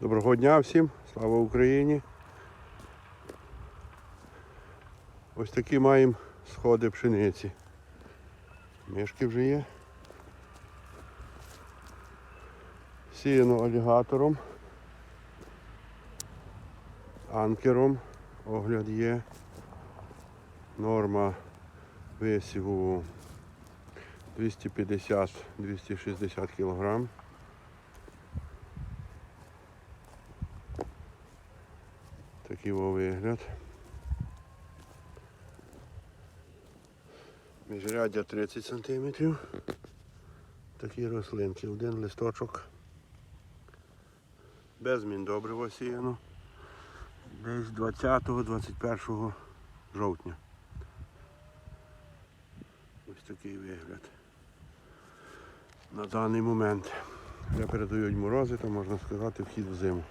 Доброго дня всім, слава Україні. Ось такі маємо сходи пшениці. Мішки вже є. Сіяно алігатором, анкером, огляд є. Норма висіву 250-260 кг. Такий вигляд. Міжряддя 30 см. Такі рослинки. Один листочок. Без міндобрива сіяно. Десь 20-21 жовтня. Ось такий вигляд. На даний момент. Вже передають морози, то можна сказати вхід в зиму.